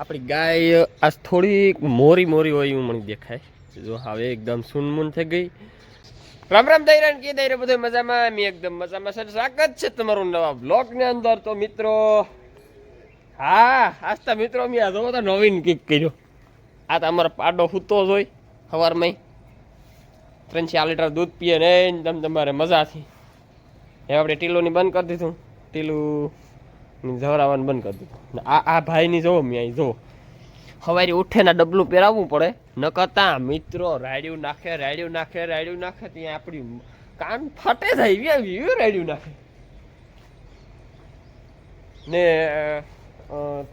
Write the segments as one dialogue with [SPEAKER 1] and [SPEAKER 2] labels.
[SPEAKER 1] આપણી ગાય આજ થોડીક મોરી મોરી હોય એવું મને દેખાય. જો હવે એકદમ સુનમુન થઈ ગઈ. રામ રામ દૈરાન, કે દૈરે? બધો મજામાં? મેં એકદમ મજામાં. સર સ્વાગત છે તમારું નવા બ્લોગની અંદર. તો મિત્રો હા આસ્તા મિત્રો મેં આ જોવો નવીન કીક કર્યો. આ તો અમારો પાડો સૂતો જ હોય સવારમાં ત્રણ ચાર લીટર દૂધ પીએ ને તમ તમારે મજાથી. એ આપણે ટીલોની બંધ કરી દીધું. ટીલું જવરાવાનું બંધ કરી દીધું. આ આ ભાઈની જોવો મેં અહીં, જોવો. સવારે ઉઠે ને ડબલું પહેરાવવું પડે. ન કરતા મિત્રો રાડ્યું નાખે રાડ્યું નાખે રાડ્યું નાખે, ત્યાં આપણી કાન ફાટે એવી રાડ્યું નાખે. ને અ,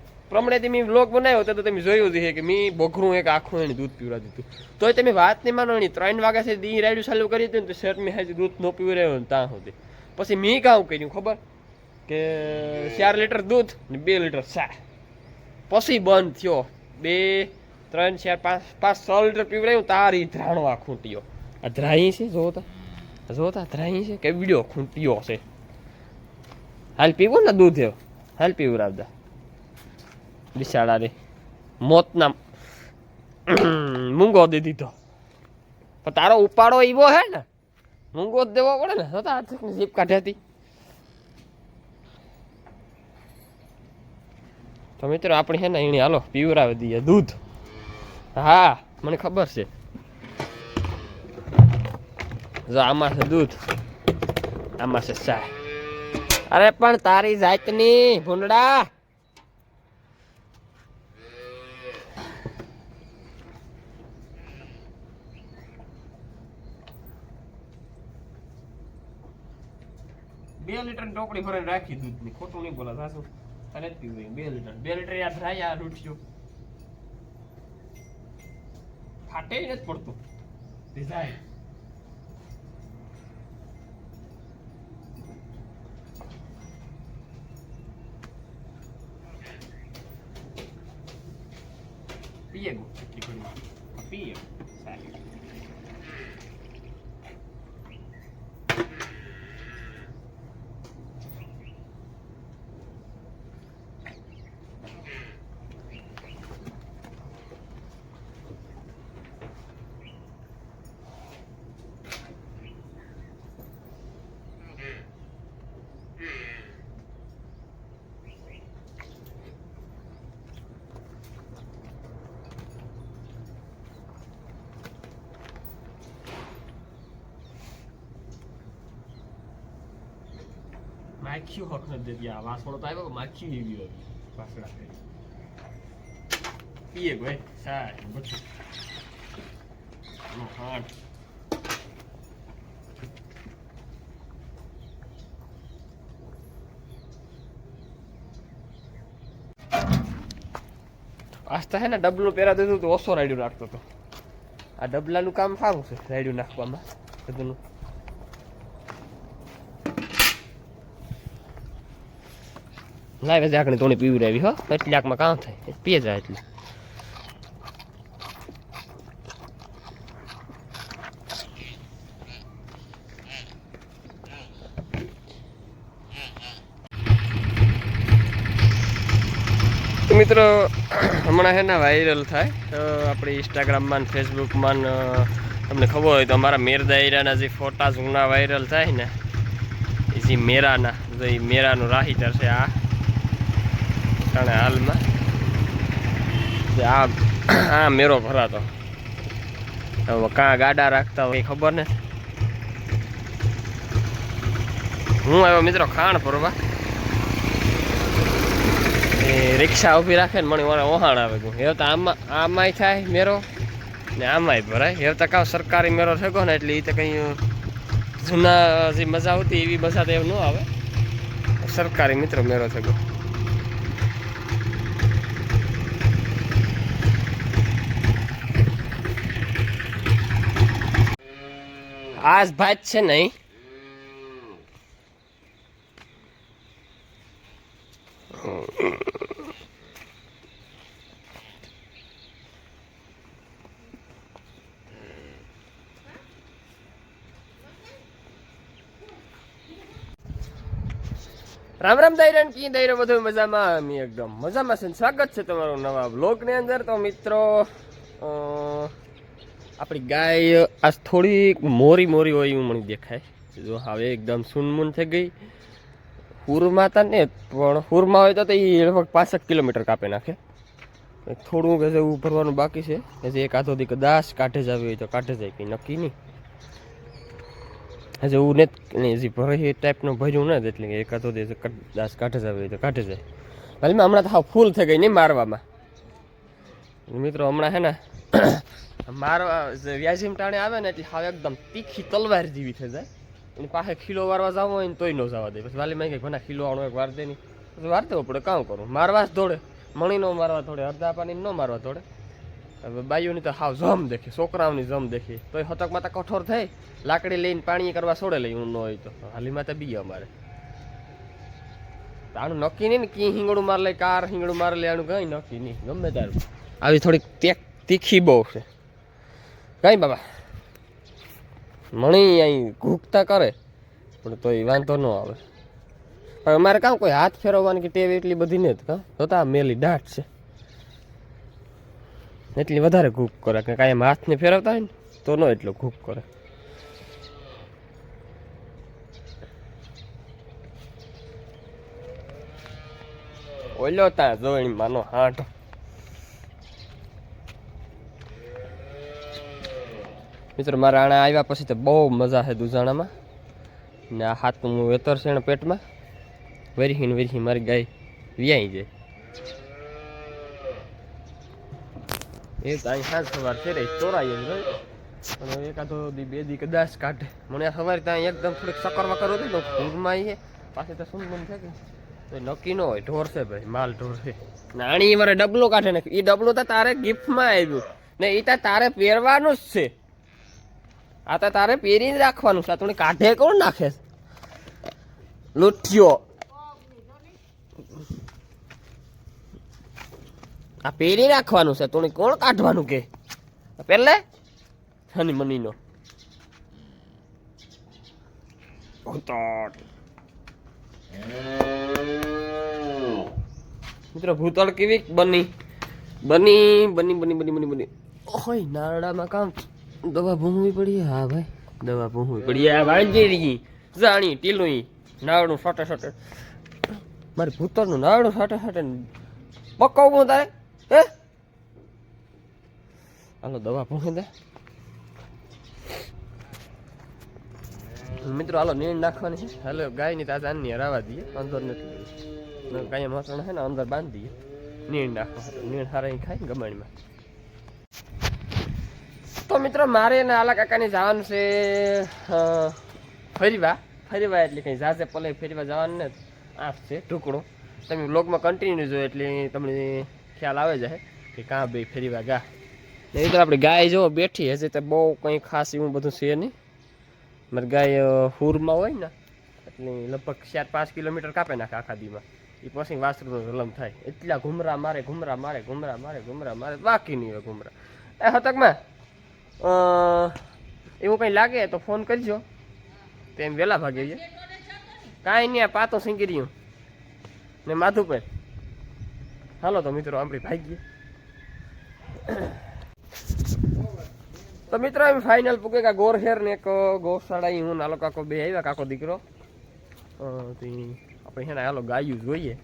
[SPEAKER 1] તમે વ્લોગ બનાવ્યો હતો તો તમે જોયું છે કે મેં બોખરું એક આખું એને દૂધ પીવડા દીધું તોય તમે વાત નહીં માનો એની ત્રણ વાગ્યા સુધી દી રાડ્યું ચાલુ કરી ને તો શર્ટ મેં હજી દૂધ ન પીવડાવ્યું ને ત્યાં સુધી. પછી મેં કામ કર્યું ખબર? કે ચાર લીટર દૂધ ને બે લીટર ચા. પછી બંધ થયો. બે ત્રણ ચાર પાંચ પાંચ છ લીટર પીવડાયું તારી ધ્રાણવા ખૂંટ્યો. આ ધ્રાઈ છે જોતા જોતા ધ્રાઈ છે કે વીડિયો ખૂંટ્યો છે. હાલ પીવું ને દૂધ એવો. હાલ પીવડાવતા બિસાડા મોતના મૂંગો દે દીધો. પણ તારો ઉપાડો એવો હે ને, મૂંગો જ દેવો પડે ને જોતા જીપ કાઢી હતી. તો મિત્રો, આપણે છે ને એને હાલો, પીવરાવી દઈએ દૂધ. હા, મને ખબર છે. જો આમાં છે દૂધ, આમાં છે ચા અરે પણ તારી જાતની ભૂંડડા બે લીટર ટોકડી ભરીને રાખી દૂધની ખોટું નહીં બોલા સાસુ. તને જ પીવું બે લીટર. બે લીટર યાદ થાય આ ઉઠ્યો ફાટે નથી પડતું. ડિઝાઇન જાય પીએ ગો. એટલી સારી માખ્યું નથી દેતી વાસણો તો આવ્યો માખી એવી હોય વાસણા પીએ ભાઈ સાહેબ બધું આનો આસ્તા હે ને ડબલું પહેરા દીધું તો ઓછો રાડ્યું નાખતો હતો આ ડબલાનું કામ સારું છે રાડ્યું નાખવામાં બધુંનું લાવે ઝાકણી તોણી પીવી રહેવી હો. એટલી આંખમાં કામ થાય પીએ જાય એટલે. મિત્રો, હમણાં હે ને વાયરલ થાય. તો આપણે ઇન્સ્ટાગ્રામમાં ને ફેસબુકમાં તમને ખબર હોય તો અમારા મેર દાયરાના જે ફોટા જૂના વાયરલ થાય ને, એ જે મેરાના, જે મેરાનું રાહીતર છે આ. ટાણે હાલમાં. આ આ મેરો ભરાતો. હવે કાં ગાડા રાખતા હોય ખબર ને? હું આવ્યો મિત્રો ખાણ ભરવા. એ રિક્ષા ઊભી રાખે ને મને મને ઓહાણ આવે ગયું હવે તો આમાં, આમાંય થાય મેરો ને આમાંય ભરાય. હવે તો કાં સરકારી મેરો થયો ને એટલે એ તો કંઈ જૂના જે મજા આવતી એવી મજા તો એમ ન આવે. સરકારી મિત્રો મેરો થયો આજ ભાત છે નહીં. રામ રામ દૈરન કી દૈરો બધું મજામાં? અમે એકદમ મજામાં છે સ્વાગત છે તમારું નવા બ્લોગની અંદર. તો મિત્રો આપણી ગાય આજ થોડી મોરી મોરી હોય એવું મને દેખાય. જો હવે એકદમ સુનમૂન થઈ ગઈ. હુરમાં હતા ને, પણ હુરમાં હોય તો એ લગભગ પાંસઠ કિલોમીટર કાપી નાખે. થોડું કે એવું ભરવાનું બાકી છે. હજી એક આધો દીક દાસ કાંઠે જ આવી હોય તો કાંઠે જાય, કંઈ નક્કી નહીં. હજી એવું નથી હજી ભરે એ ટાઈપનું ભર્યું નથી એટલે એક આધો દે દાસ કાંઠે જ આવી હોય તો કાંઠે જાય. હાલમાં હમણાં તો હા ફૂલ થઈ ગઈ નહીં મારવામાં. મિત્રો, હમણાં હે ને મારવા જે વ્યાજીમ ટાણે આવે ને એટલે હાવ એકદમ તીખી તલવાર જેવી થઈ જાય. એની પાસે ખીલો વારવા જવો હોય ને તોય ન જવા દે. પછી વાલી મેં કહે ઘણા ખીલો આણો એક વાર દે નહીં. પછી વાર દેવો પડે કામ કરું. મારવા જ દોડે. મણી ન મારવા થોડે અડધા પાણી ન મારવા થોડે બાઈઓની તો હાવ જમ દેખે, છોકરાઓની જમ દેખી. તોય હતક માતા કઠોર થઈ, લાકડી લઈને પાણી કરવા છોડે લઈ હું ન હોય તો. હાલી માતે બી અમારે. આનું નક્કી નહીં ને કી હિંગડું માર લે, કાર હિંગડું માર લે, આનું કઈ નક્કી નહીં. ગમે તારું આવી થોડીક તેક તીખી બહુ છે. કાંઈ બાબા? મણી અહીં ઘૂકતા કરે, પણ તોય વાંધો ન આવે. પણ અમારે કાં કોઈ હાથ ફેરવવાની કે ટેવ એટલી બધી નથી તો જોતા મેલી દાટ છે. એટલી વધારે ઘૂક કરે, કે કાંઈ એમ હાથને ફેરવતા હોય ને, તો ન એટલો ઘૂક કરે. ઓલો ત્યાં જોઈ માનો હાટ મિત્રો, મારા આણા આવ્યા પછી તો બહુ મજા છે દુજાણામાં. ને આ હાથનું વેતર છે એના પેટમાં. વેરીહીને વેરીહી મારી ગાય વ્યાઈ જાય. એ તો અહીં સાંજ સવાર છે રે, ચોરાઈ જ અને એકાદો દી બે દી કદાચ કાઢે. મને સવારે ત્યાં એકદમ થોડીક સકર વકર હતી તો ઘૂરમાં આવી પાસે તો સુનમુન છે કે? નક્કી ન હોય, ઢોર છે ભાઈ, માલ ઢોર છે. નાણી મારે ડબલો કાઢે ને એ ડબલો તો તારે ગિફ્ટમાં આવ્યું ને એ તો તારે પહેરવાનું જ છે. આ તો તારે પહેરીને રાખવાનું છે. તું કાઢે કોણ નાખે? લુઠ્યો આ પહેરી રાખવાનું છે. તું કોણ કાઢવાનું કે? પહેલે હની મનીનો. મિત્રો ભૂતળ કેવી બની? બની બની બની બની બની બની. ઓય નારડામાં કામ દવા ભૂંગવી પડી? હા ભાઈ. દવા ભૂંગવી પડી. આ વાંજેરી જાણી ટીલુઈ નાવડું સટે સટે મારે ભૂતરનું નાવડું સટે સટે પકવવું તારે હે? હાલો, દવા ભૂંગી દે. મિત્રો, હાલો, નીણ નાખવાની છે. હાલો, ગાયની તાજા આની હરાવા દઈએ. અંદર નથી કાંઈ મસણ છે ને, અંદર બાંધી દઈએ. નીણ નાખવા નીણ હારા ખાય ગમાણીમાં. તો મિત્રો, મારે ને આલા કાકાને જવાનું છે ફરીવા. ફરીવા એટલે કંઈ જાજે પલે ફેરવા જવાનું ને આ છે ટુકડો તમે બ્લોગમાં કન્ટિન્યુ જો એટલે તમને ખ્યાલ આવે જાય કે કાં બે ફેરવા ગા. નહીં તો આપણે ગાય જો બેઠી હશે, તો બહુ કંઈ ખાસ એવું બધું છે નહીં. મારી ગાય હુરમાં હોય ને, એટલે લગભગ ચાર પાંચ કિલોમીટર કાપે નાખે આખા દીમાં. એ પછી વાસરુનો જલમ થાય. એટલા ઘુમરા મારે ઘુમરા મારે ઘુમરા મારે ઘુમરા મારે. બાકી નહીં હોય ઘુમરા. એ હતકમાં. એવું કંઈ લાગે તો ફોન કરજો. તો એમ વહેલા ભાગે છે. કાંઈ નહીં, આ પાતો સિંગી રહ્યું. ને માથું હાલો તો મિત્રો આપણી ભાગીએ. તો મિત્રો, એમ ફાઇનલ પૂકે કા ગોર હેર ને એક ગોશાળા હું નાલો કાકો બે આવ્યા, કાકો દીકરો. આપણે હેને હાલો ગાયું જોઈએ.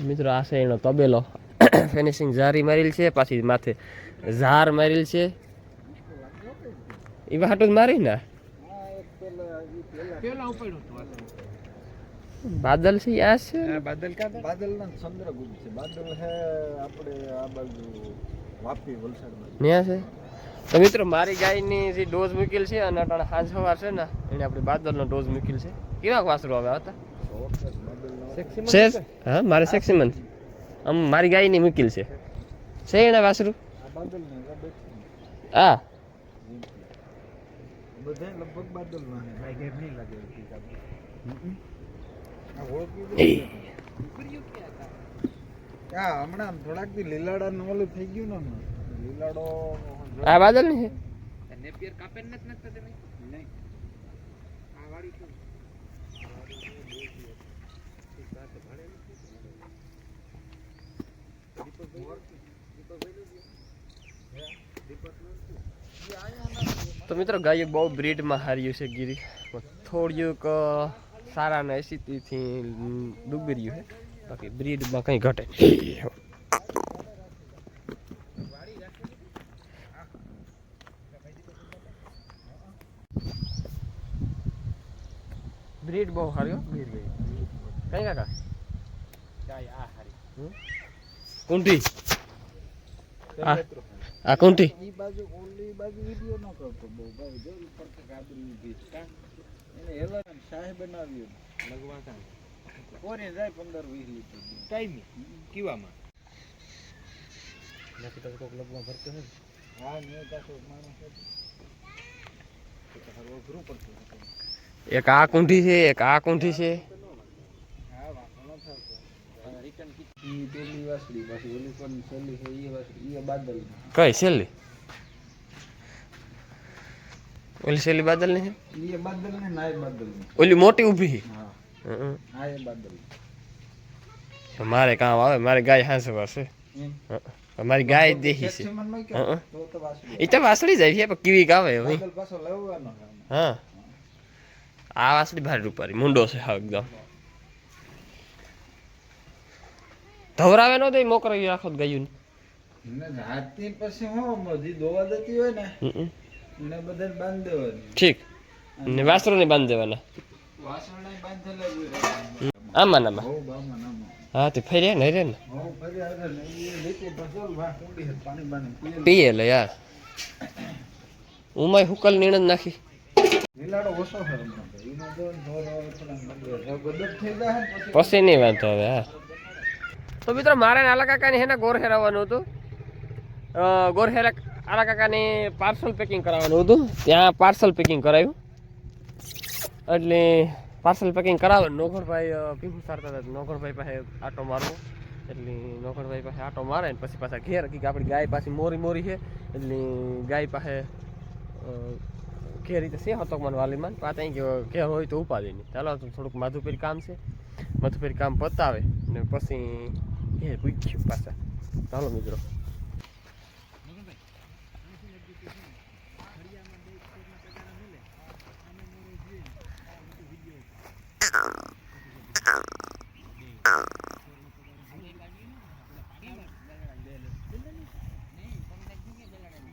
[SPEAKER 1] મિત્રો આ છે એનો તબેલો. ફિનિશિંગ ઝારી મારેલ છે પાછી માથે ઝાર મારેલ છે. એ વાટો જ મારી ને? બાદલ છે આ છે
[SPEAKER 2] બાદલ કા બાદલ ના ચંદ્રગુપ્ત છે. બાદલ હે આપણે આ બાજુ વાપી વલસાડ
[SPEAKER 1] ન્યા છે. તો મિત્રો મારી ગાયની જે ડોઝ મૂકેલ છે અને અટાણે સાંજ સવાર છે ને એને આપણે બાદલનો ડોઝ મૂકેલ છે. કેવા વાસરો
[SPEAKER 2] નો
[SPEAKER 1] છે હા મારે સેક્સી મંથ આમ મારી ગાયની મૂકેલ છે. છે એના વાસરું?
[SPEAKER 2] હા. બાદલ બધે લગભગ નહીં લાગે. આ હમણાં થોડાક દી લીલાડા નું ઓલું થઈ ગયું ને લીલાડો
[SPEAKER 1] આ બાદલ ને
[SPEAKER 3] નેપિયર કાપે નથી નાખતા તમે
[SPEAKER 2] નહીં.
[SPEAKER 3] આ વાળી કેવું
[SPEAKER 1] તો મિત્રો ગાય બહુ બ્રીડમાં હાર્યું છે ગીરી. થોડીક સારા ને એસીથી ડૂબી રહ્યું છે. બાકી બ્રીડમાં કંઈ ઘટે બ્રીડ બહુ હાર્યો. કઈ કાકા?
[SPEAKER 3] આ હારી.
[SPEAKER 1] કુંઠી આ
[SPEAKER 2] મિત્રો.
[SPEAKER 1] કુંઠી
[SPEAKER 2] ઈ બાજુ ઓલી બાજુ વિડિયો ન કરતો બહુ ભાઈ જો ઉપર કે ગાબરી ઊભી છે. એને હેલા શાહે બનાવ્યું
[SPEAKER 3] લગવા કાં
[SPEAKER 2] કોને જાય પંદર વીસ લીટર
[SPEAKER 3] ટાઈમી કીવામાં નથી તો કોક લગવા ભરતો હે
[SPEAKER 2] હા મેં પાછો માણસ હતો. તો તો હારું અઘરું પડતું હતું.
[SPEAKER 1] એક આ કુંઠી છે એક આ કુંઠી છે
[SPEAKER 2] હા વાંધો ન થતો.
[SPEAKER 1] કઈ છેલ્લી? ઓલી છેલ્લી બાદલની છે?
[SPEAKER 2] બાદલ ને નાય બાદલ
[SPEAKER 1] ઓલી મોટી ઊભી મારે કામ આવે, મારે ગાય હાંસે
[SPEAKER 2] એમ
[SPEAKER 1] મારી ગાય દેહી છે. એ તો વાસળી જાય છે, પણ કીવી ગાવે હવે. હા. આ વાસળી ભારે રૂપારી મુંડો છે, હા, એકદમ. ધવરાવે નો દે મોકરાવી રાખો ગાયું
[SPEAKER 2] ને હાથી પછી હું મજી દોવા દેતી હોય ને
[SPEAKER 1] ને
[SPEAKER 2] એને બધાને બાંધી દેવાની.
[SPEAKER 1] ઠીક. ને વાસરો ને બાંધ દેવાના. આમાં નામાં. હા તે ફરી ને રે ને?
[SPEAKER 2] પીએ.
[SPEAKER 1] લે યાર. ઉમાય હુકલ નીણ જ નાખી.
[SPEAKER 2] પછી.
[SPEAKER 1] નહીં વાંધો હવે હા. તો મિત્રો, મારે આલા કાકાને હેને ગોર હેરાવવાનું હતું. ગોર હેરા આલા કાકાને પાર્સલ પેકિંગ કરાવવાનું હતું. ત્યાં પાર્સલ પેકિંગ કરાવ્યું એટલે પાર્સલ પેકિંગ કરાવે નોખરભાઈ પીવું સારતા હતા. નોખરભાઈ પાસે આટો મારવો. એટલે નોખરભાઈ પાસે આટો મારે ને પછી પાછા ઘેર કે આપણી ગાય પાછી મોરી મોરી છે. એટલે ગાય પાસે ઘેર રીતે છે હતો મને વાલીમાં પાછા અહીં ગયો, ઘેર હોય તો ઉપાદી નહીં ચાલો થોડુંક માધુપીર કામ છે. માધુપીર કામ પતાવે. ને પછી ઘેર પૂછ્યું પાછા ચાલો મિત્રો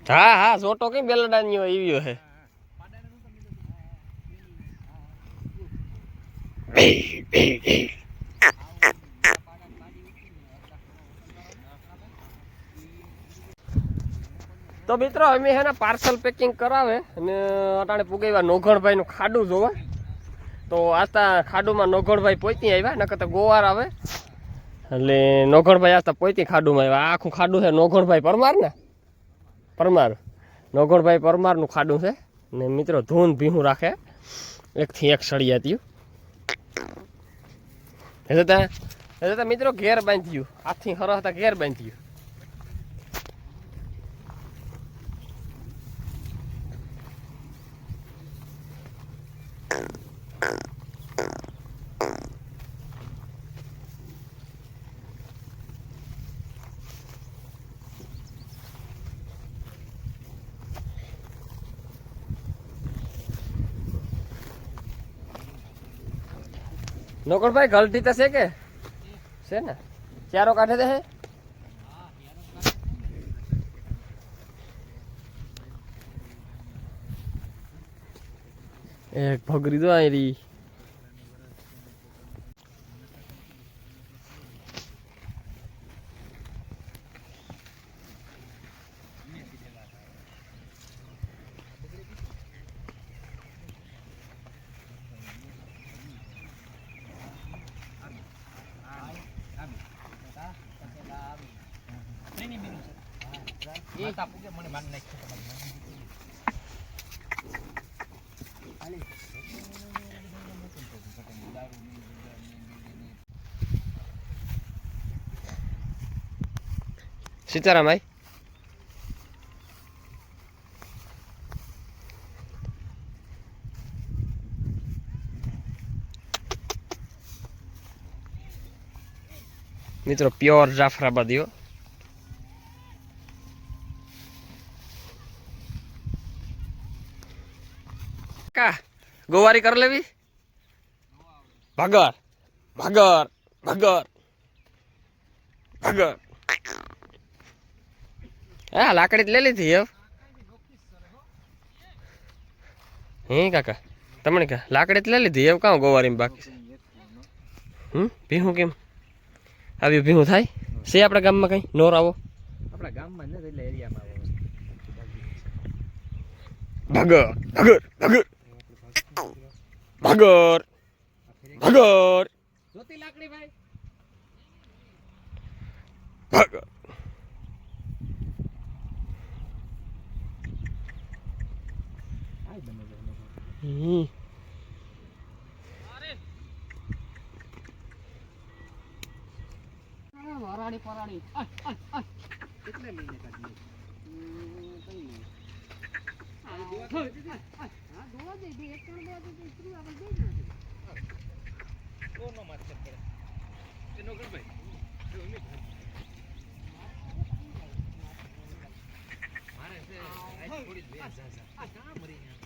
[SPEAKER 1] હા હા સોટો કઈ બેલડાની હોય એવી હે તો મિત્રો, અમે હે ને પાર્સલ પેકિંગ કરાવે અને અટાણે પુગાવ્યા નોઘણભાઈ નું ખાડું જોવા. તો આતા ખાડુમાં નોઘણભાઈ પોતી આવ્યા, નકર તો ગોવાર આવે. એટલે નોઘણભાઈ આસ્તા પોતી ખાડુમાં આવ્યા. આખું ખાડું છે નોઘણભાઈ પરમાર ને પરમાર. નોગણભાઈ પરમારનું ખાડું છે. ને મિત્રો, ધૂન ભીહું રાખે. એકથી એક સળિયાત્યું એ તો એ તો મિત્રો, ઘેર બાંધ્યું. આથી હરહ હતા ઘેર બાંધ્યું. નોકરભાઈ, ગલતી તો છે કે? છે ને? ચારો કાઢે દે એક ભગરી તો આવી રહી
[SPEAKER 3] માતા પૂગે મને માન તમારી
[SPEAKER 1] સીતારામ ભાઈ મિત્રો પ્યોર જાફરાબાદીઓ કા ગોવારી કરી લેવી? ભાગર ભાગર ભાગર ભાગર. હા લાકડી લઈ લીધી હવે. હે કાકા તમને કા લાકડી લઈ લીધી એવું કાં ગોવારીમાં બાકી છે? હમ ભીહું કેમ? આવ્યું ભીહું થાય? છે આપણા ગામમાં કઈ? નોર આવો.
[SPEAKER 3] આપણા ગામમાં એટલે એરિયામાં આવે.
[SPEAKER 1] ભાગર ભાગર ભાગર. ભાગર. ભાગર.
[SPEAKER 3] જોતી લાકડી ભાઈ.
[SPEAKER 1] ભાગર. હમ.
[SPEAKER 4] વરાડી પરાડી
[SPEAKER 3] કેટલા મહિને કાઢી મારે છે થોડી જ વેચ કામ જા.